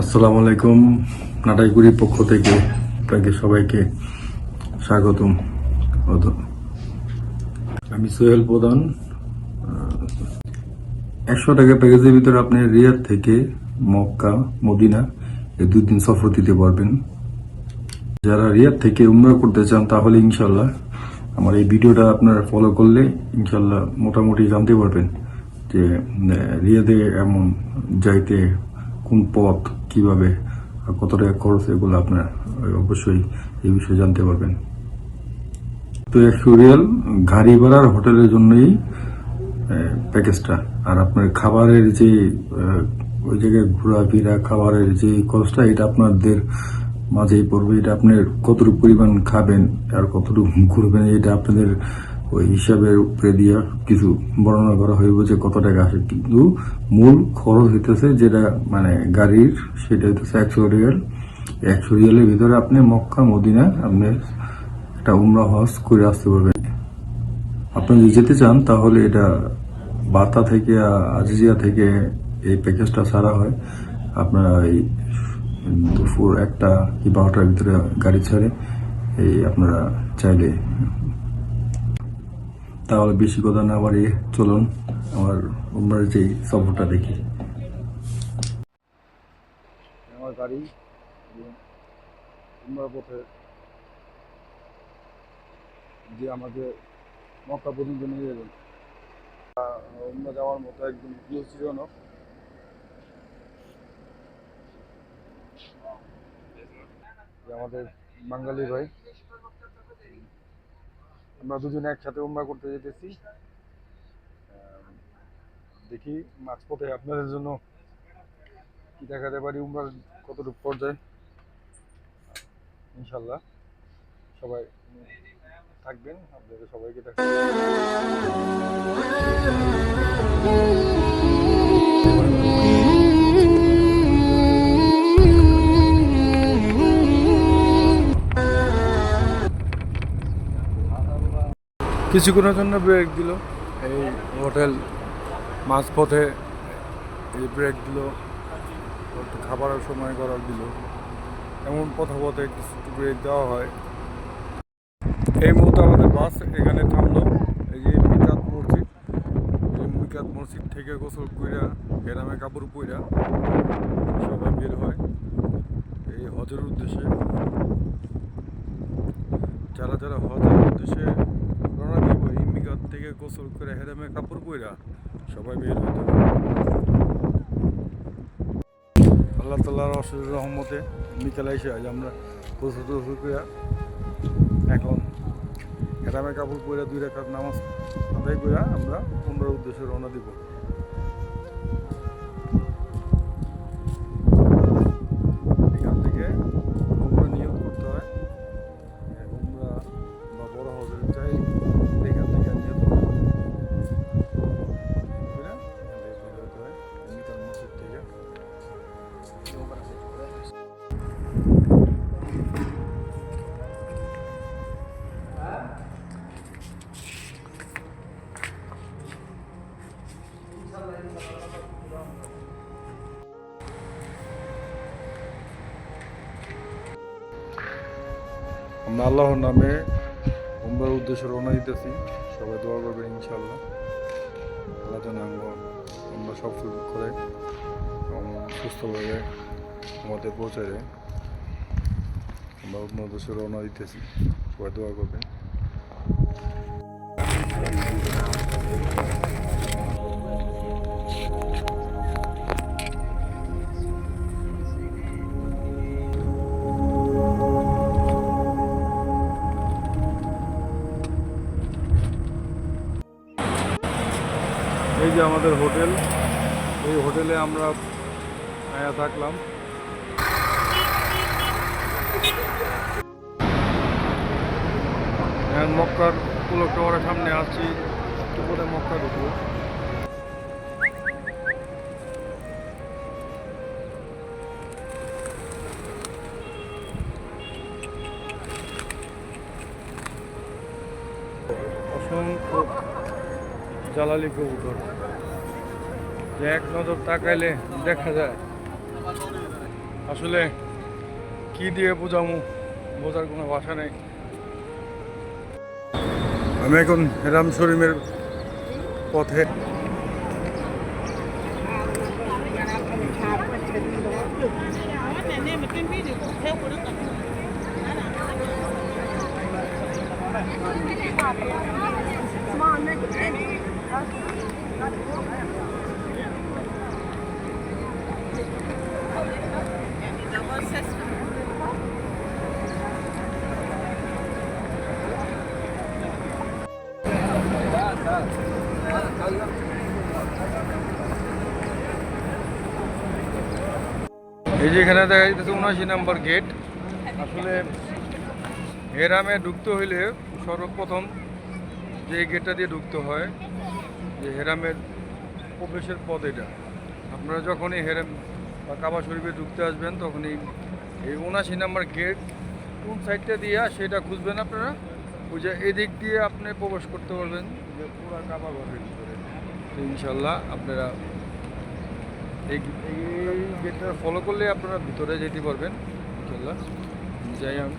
আসসালামু আলাইকুম। নাটাইগুড়ির পক্ষ থেকে আপনাকে সবাইকে স্বাগতম। আমি সোহেল প্রধান। একশো টাকা প্যাকেজের ভিতরে আপনি রিয়াদ থেকে মক্কা, মদিনা এই দুই দিন সফর দিতে পারবেন। যারা রিয়াদ থেকে উমরা করতে চান, তাহলে ইনশাল্লাহ আমার এই ভিডিওটা আপনারা ফলো করলে ইনশাল্লাহ মোটামুটি জানতে পারবেন যে রিয়াদে এমন যাইতে কোন পথ কীভাবে কত টাকা খরচ এগুলো আপনার অবশ্যই এই বিষয়ে জানতে পারবেন। তো একশো গাড়ি ভাড়ার হোটেলের জন্যই প্যাকেজটা। আর আপনার খাবারের যে ওই জায়গায় ঘোরাফেরা, খাবারের যে খরচটা, এটা আপনাদের মাঝেই পড়বে। এটা আপনার কতটুকু পরিমাণ খাবেন আর কতটুকু ঘুরবেন, এটা আপনাদের ওই হিসাবের উপরে দিয়া কিছু বর্ণনা করা হইব যে কত টাকা আসে। কিন্তু মূল খরচ হইতেছে যেটা মানে গাড়ির, সেটা হইতেছে একশো রিয়াল। একশো রিয়ালের ভিতরে আপনি মক্কা, মদিনা, আপনি একটা উমরা হজ করে আসতে পারবেন। আপনি যদি যেতে চান, তাহলে এটা বাতা থেকে, আজিজিয়া থেকে এই প্যাকেজটা ছাড়া হয়। আপনারা এই দুপুর একটা কি বারোটার ভিতরে গাড়ি ছাড়ে। এই আপনারা চাইলে তাহলে বেশি কথা না বাড়িয়ে চলুন আমার উমরার যে সফরটা দেখি। আমার গাড়ি পথে যে আমাকে মক্কা পর্যন্ত নিয়ে গেলেন অন্য যাওয়ার মতো একদম প্রিয় ছিল না। আমাদের বাঙালি ভাই আমরা দুজনে একসাথে উমরা করতে যেতেছি। দেখি মাঝপথে আপনাদের জন্য কি দেখাতে পারি, উমরার কতটুকু পর্যায়ে? ইনশাল্লাহ। সবাই থাকবেন, আপনাদের সবাইকে দেখ কিছুক্ষণের জন্য ব্রেক দিল। এই হোটেল মাঝপথে এই ব্রেক দিল। খাবারের সময় করার দিল। এমন পথে পথে কিছু ব্রেক দেওয়া হয়। এই মুহূর্তে আমাদের বাস এখানে থামলো। এই যে মিকাত মসজিদ, এই মিকাত মসজিদ থেকে গোসল কইরা, গ্রামে কাপড় পইরা সবাই বের হয়। এই হজের উদ্দেশ্যে। যারা যারা হজের উদ্দেশ্যে রওনা দিব এই মিকাত থেকে গোসল করে হেরামে কাপড় পইরা সবাই বের হইতে আল্লাহ তাল্লাহর অসুর রহমতে বিকেলে এসে আজ আমরা গোসল টোসল করে এখন হেরামে কাপড় পইরা দুই রেখার নামাজ আদায় করে আমরা পনেরো উদ্দেশ্যে রওনা দিব। আল্লাহর নামে উমরার উদ্দেশ্যে রওনা দিতেছি। সবাই দোয়া করবে ইনশাআল্লাহ। আল্লাহ যেন আমরা সব সুযোগ করে এবং সুস্থভাবে আমাদের পৌঁছে দেয়। আমরা অন্য উদ্দেশ্যে রওনা দিতেছি। সবাই দোয়া করবেন। এই যে আমাদের হোটেল, এই হোটেলে আমরা আয়া থাকলাম। মক্কার উপলক্ষে ওরা সামনে আসছি। একটু করে মক্কা ঢুকবো। জ্বালালি কবুতর। এক নজর তাকাইলে দেখা যায়। আসলে কি দিয়ে বোঝামু? বোঝার কোনো ভাষা নেই। আমি এখন হেরাম শরীমের পথে। এই যে এখানে দেখা যাইতেছে উনআশি নম্বর গেট। আসলে হেরামে ঢুকতে হইলে সর্বপ্রথম যে গেটটা দিয়ে ঢুকতে হয় যে হেরামের প্রবেশের পথ এটা। আপনারা যখনই হেরাম বা কাবা শরীফে ঢুকতে আসবেন তখনই এই উনাশি নম্বর গেট কোন সাইডটা দিয়ে সেটা খুঁজবেন আপনারা। ওই যে এদিক দিয়ে আপনি প্রবেশ করতে পারবেন, যে পুরো কাবা ঘরের ভিতরে। তো ইনশাল্লাহ আপনারা এই এই গেটটা ফলো করলে আপনারা ভিতরে যেতে পারবেন ইনশাল্লাহ যাই আমি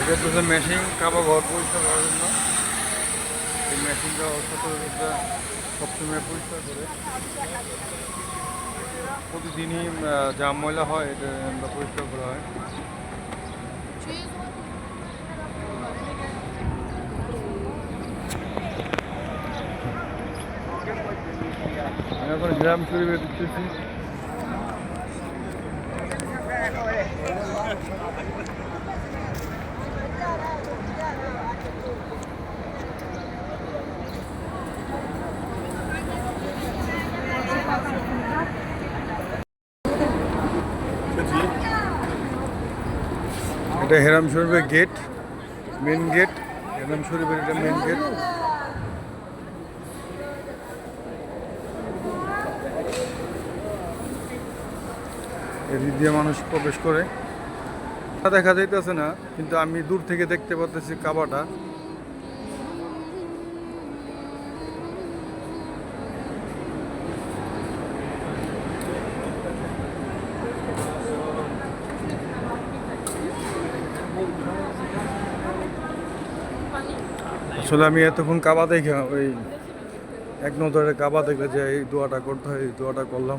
এটা হচ্ছে মেশিন কাবা ঘর পরিষ্কার করার জন্য এই মেশিনটা সতর্কতা সবসময় পরিষ্কার করে প্রতিদিনই যা ময়লা হয় এটা পরিষ্কার করা হয় আমি এখন গ্রাম শরীফে এটা হেরাম শরীফের গেট মেন গেট হেরাম শরীফের এটা মেন গেট এদিক দিয়ে মানুষ প্রবেশ করে। দেখা যাইতেছে না, কিন্তু আমি দূর থেকে দেখতে পাচ্ছি কাবাটা। আসলে আমি এতক্ষণ কাবা দেখে, ওই এক নজরে কাবা দেখলে যে এই দোয়াটা করতে হয়, এই দোয়াটা করলাম।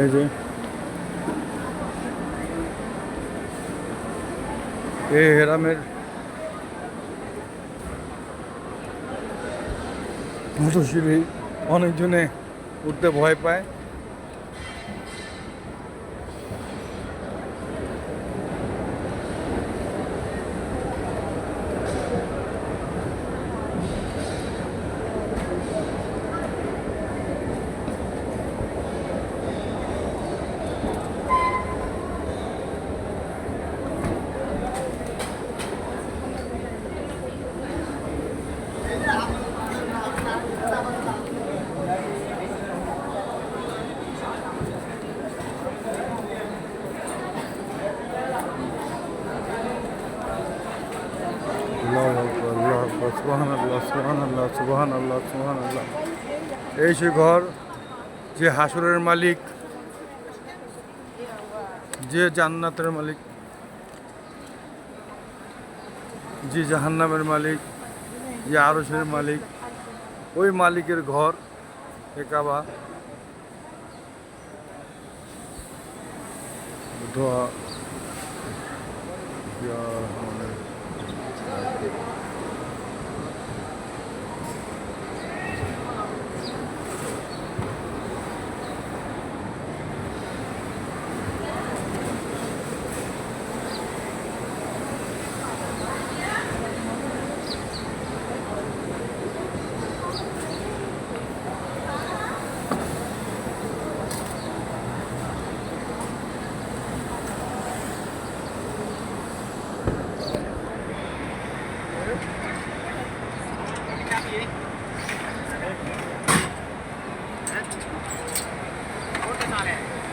এই যে এই হেরামের মতো সিঁড়ি অনেকজনে উঠতে ভয় পায় আল্লাহু আকবার, আল্লাহু আকবার, সুবহানাল্লাহ, সুবহানাল্লাহ, সুবহানাল্লাহ, সুবহানাল্লাহ। এই সে ঘর যে হাসরের মালিক যে জান্নাতের মালিক যে জাহান্নামের মালিক যে আরসের মালিক ওই মালিকের ঘর এ কাবা দোয়া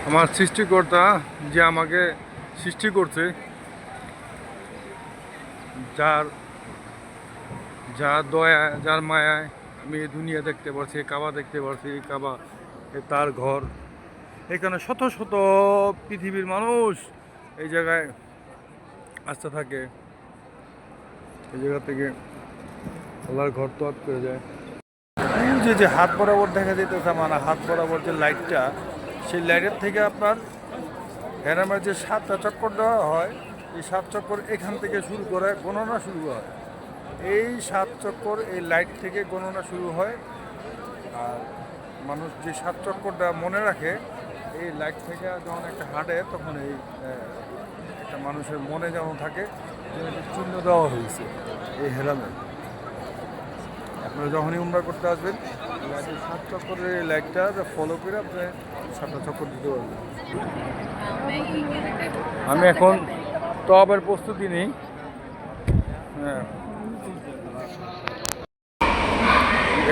আমার সৃষ্টিকর্তা যে আমাকে সৃষ্টি করছে, যার যার দয়া, যার মায়ায় আমি এই দুনিয়া দেখতে পারছি কাবা দেখতে পারছি কাবা তার ঘর। এখানে শত শত পৃথিবীর মানুষ এই জায়গায় আসতে থাকে। এই জায়গা থেকে আল্লাহর ঘর তো করে যায়। যে যে হাত বরাবর দেখা যেতেছে মানে হাত বরাবর যে লাইটটা সেই লাইটের থেকে আপনার গ্রামের যে সাতটা চক্কর দেওয়া হয়, এই সাত চক্কর এখান থেকে শুরু করে গণনা শুরু হয়। এই সাত চক্কর এই লাইট থেকে গণনা শুরু হয়। আর মানুষ যে সাত চক্করটা মনে রাখে, এই লাইট থেকে যখন একটা হাঁটে, তখন এই একটা মানুষের মনে যেমন থাকে চিহ্ন দেওয়া হয়েছে এই হেরামে। আপনারা যখনই উমরা করতে আসবেন সাত চক্করের এই লাইটটা ফলো করে আপনি সাতটা চক্কর দিতে পারবেন। আমি এখন তবের প্রস্তুতি নিই। হ্যাঁ।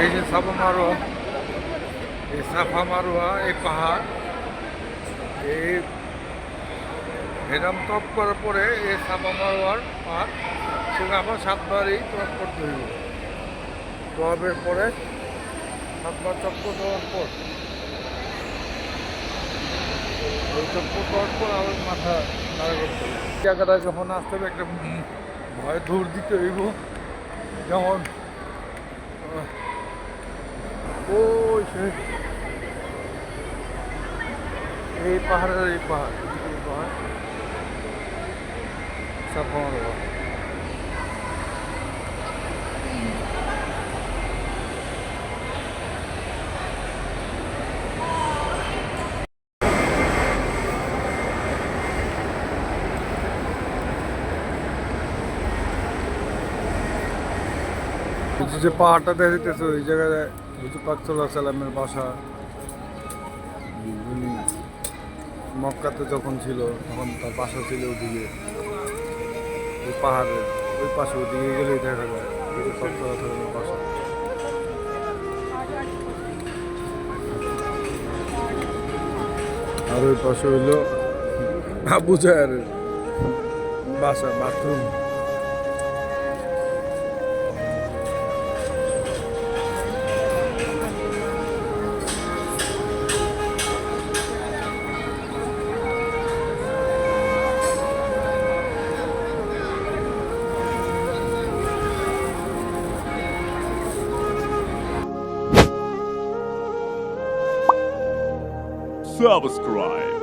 এই যে সাফা মারোয়া, এই সাফা মারোয়া, এই পাহাড়, এই হেরাম তপ করার পরে এই সাফা মারোয়ার পাহাড় সেখানে আবার সাতবারই তপ করতে হইব। তবের পরে সাতবার চক্কর দেওয়ার পর। ওই চক্কর দেওয়ার পর আবার মাথা জায়গাটা যখন আসতে হবে, একটা ভয় দৌড় দিতে হইব। যেমন ওই সে, এই পাহাড়ের এই পাহাড় এই পাহাড়। সাফা যে পাহাড়টা দেখা যেতেছে ওই জায়গায় হুজুর পাক সাল্লামের বাসা। মক্কাতে যখন ছিল, তখন তার বাসা ছিল ওদিকে। ওই পাহাড়ের, ওই পাশে ওদিকে গেলেই দেখা যায় হুজুর সাল্লামের বাসা। আর ওই পাশে হইল আবু জাহের বাসা, বাথরুম। Subscribe.